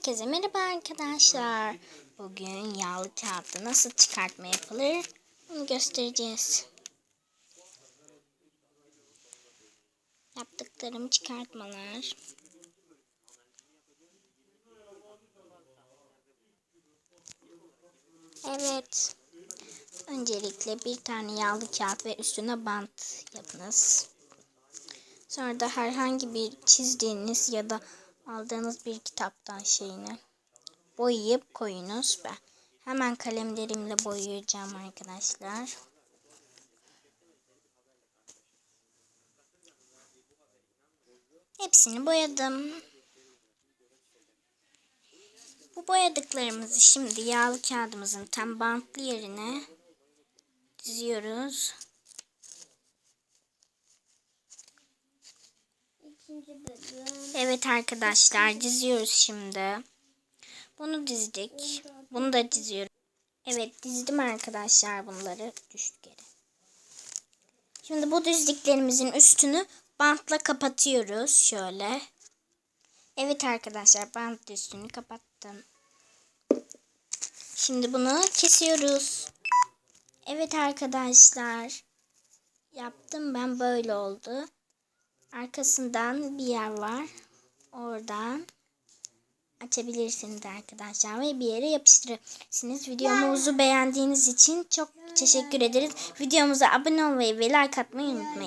Herkese merhaba arkadaşlar. Bugün yağlı kağıtta nasıl çıkartma yapılır onu göstereceğiz. Yaptıklarım çıkartmalar. Evet. Öncelikle bir tane yağlı kağıt ve üstüne bant yapınız. Sonra da herhangi bir çizdiğiniz ya da aldığınız bir kitaptan şeyini boyayıp koyunuz. Ben hemen kalemlerimle boyayacağım arkadaşlar. Hepsini boyadım. Bu boyadıklarımızı şimdi yağlı kağıdımızın tam bantlı yerine diziyoruz. İkinci bölüm. Evet arkadaşlar diziyoruz şimdi. Bunu dizdik. Bunu da diziyorum. Evet dizdim arkadaşlar bunları. Düştü geri. Şimdi bu dizdiklerimizin üstünü bantla kapatıyoruz. Şöyle. Evet arkadaşlar bant üstünü kapattım. Şimdi bunu kesiyoruz. Evet arkadaşlar. Yaptım ben böyle oldu. Arkasından bir yer var. Oradan açabilirsiniz arkadaşlar ve bir yere yapıştırırsınız. Videomuzu beğendiğiniz için çok teşekkür ederiz. Videomuza abone olmayı ve like atmayı unutmayın.